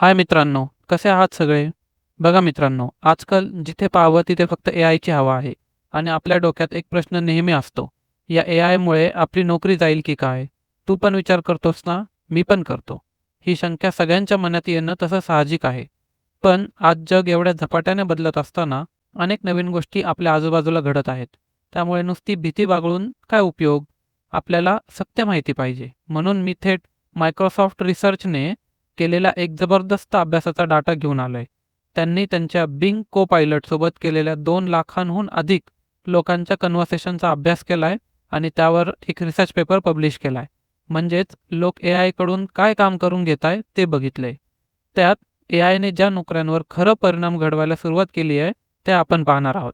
हाय मित्रांनो कसे आहात सगळे? बघा मित्रांनो आजकाल जिथे पाहावं तिथे फक्त ए आयची हवा आहे आणि आपल्या डोक्यात एक प्रश्न नेहमी असतो या ए आयमुळे आपली नोकरी जाईल की काय? तू पण विचार करतोस ना? मी पण करतो. ही शंका सगळ्यांच्या मनात येणं तसं साहजिक आहे. पण आज जग एवढ्या झपाट्याने बदलत असताना अनेक नवीन गोष्टी आपल्या आजूबाजूला घडत आहेत. त्यामुळे नुसती भीती बागळून काय उपयोग? आपल्याला सत्य माहिती पाहिजे. म्हणून मी थेट मायक्रोसॉफ्ट रिसर्चने केलेला एक जबरदस्त अभ्यासाचा डाटा घेऊन आलाय. त्यांनी त्यांच्या बिंग को पायलटसोबत केलेल्या दोन लाखांहून अधिक लोकांच्या कन्व्हर्सेशनचा अभ्यास केलाय आणि त्यावर एक रिसर्च पेपर पब्लिश केलाय. म्हणजेच लोक ए आयकडून काय काम करून घेत आहे ते बघितलंय. त्यात ए आयने ज्या नोकऱ्यांवर खरं परिणाम घडवायला सुरुवात केली आहे ते आपण पाहणार आहोत.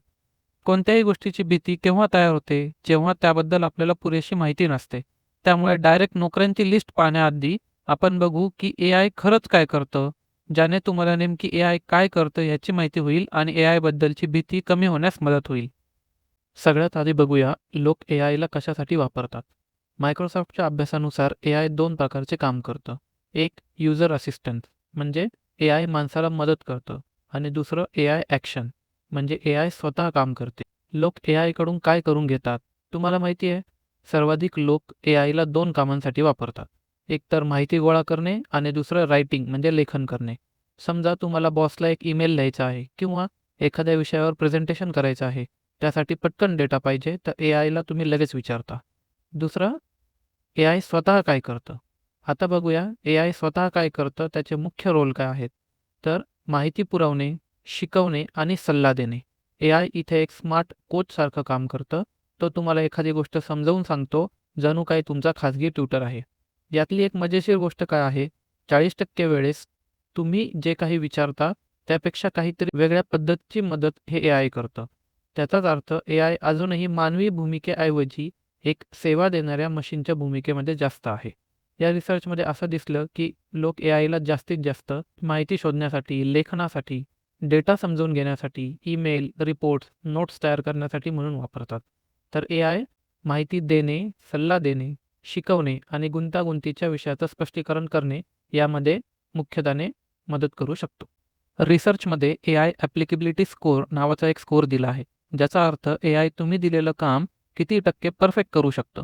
कोणत्याही गोष्टीची भीती केव्हा तयार होते जेव्हा त्याबद्दल आपल्याला पुरेशी माहिती नसते. त्यामुळे डायरेक्ट नोकऱ्यांची लिस्ट पाहण्याआधी आपण बघू की ए आय खरंच काय करतं ज्याने तुम्हाला नेमकी ए आय काय करतं याची माहिती होईल आणि ए आयबद्दलची भीती कमी होण्यास मदत होईल सगळ्यात आधी बघूया लोक ए आयला कशासाठी वापरतात मायक्रोसॉफ्टच्या अभ्यासानुसार ए आय दोन प्रकारचे काम करतं एक युजर असिस्टंट म्हणजे ए आय माणसाला मदत करतं आणि दुसरं ए आय ॲक्शन म्हणजे ए आय स्वतः काम करते लोक ए आयकडून काय करून घेतात तुम्हाला माहिती आहे सर्वाधिक लोक ए आयला दोन कामांसाठी वापरतात एकतर माहिती गोळा करणे आणि दुसरं रायटिंग म्हणजे लेखन करणे. समजा तुम्हाला बॉसला एक ईमेल लिहायचा आहे किंवा एखाद्या विषयावर प्रेझेंटेशन करायचं आहे. त्यासाठी पटकन डेटा पाहिजे तर ए आयला तुम्ही लगेच विचारता. दुसरं ए आय स्वतः काय करतं? आता बघूया ए आय स्वतः काय करतं? त्याचे मुख्य रोल काय आहेत? तर माहिती पुरवणे शिकवणे आणि सल्ला देणे. ए आय इथे एक स्मार्ट कोचसारखं काम करतं. तो तुम्हाला एखादी गोष्ट समजावून सांगतो जणू काय तुमचा खाजगी ट्युटर आहे. यातली एक मजेशीर गोष्ट काय आहे? चाळीस टक्के वेळेस तुम्ही जे काही विचारता त्यापेक्षा काहीतरी वेगळ्या पद्धतीची मदत हे ए आय करतं. त्याचाच अर्थ ए आय अजूनही मानवी भूमिकेऐवजी एक सेवा देणाऱ्या मशीनच्या भूमिकेमध्ये जास्त आहे. या रिसर्चमध्ये असं दिसलं की लोक ए आयला जास्तीत जास्त माहिती शोधण्यासाठी लेखनासाठी डेटा समजून घेण्यासाठी ईमेल रिपोर्ट्स नोट्स तयार करण्यासाठी म्हणून वापरतात. तर ए आय माहिती देणे सल्ला देणे शिकवणे आणि गुंतागुंतीच्या विषयाचं स्पष्टीकरण करणे यामध्ये मुख्यत्वाने मदत करू शकतो. रिसर्चमध्ये ए आय ॲप्लिकेबिलिटी स्कोअर नावाचा एक स्कोअर दिला आहे ज्याचा अर्थ ए आय तुम्ही दिलेलं काम किती टक्के परफेक्ट करू शकतं.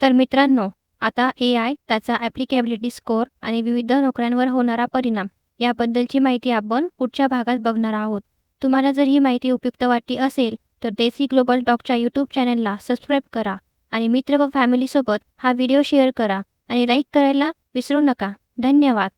तर मित्रांनो आता ए आय त्याचा ॲप्लिकेबिलिटी स्कोअर आणि विविध नोकऱ्यांवर होणारा परिणाम याबद्दलची माहिती आपण पुढच्या भागात बघणार आहोत. तुम्हाला जर ही माहिती उपयुक्त वाटली असेल तर देसी ग्लोबल डॉकच्या यूट्यूब चॅनलला सबस्क्राईब करा. आणि मित्र व फॅमिलीसोबत हा व्हिडिओ शेअर करा आणि लाईक करायला विसरू नका. धन्यवाद.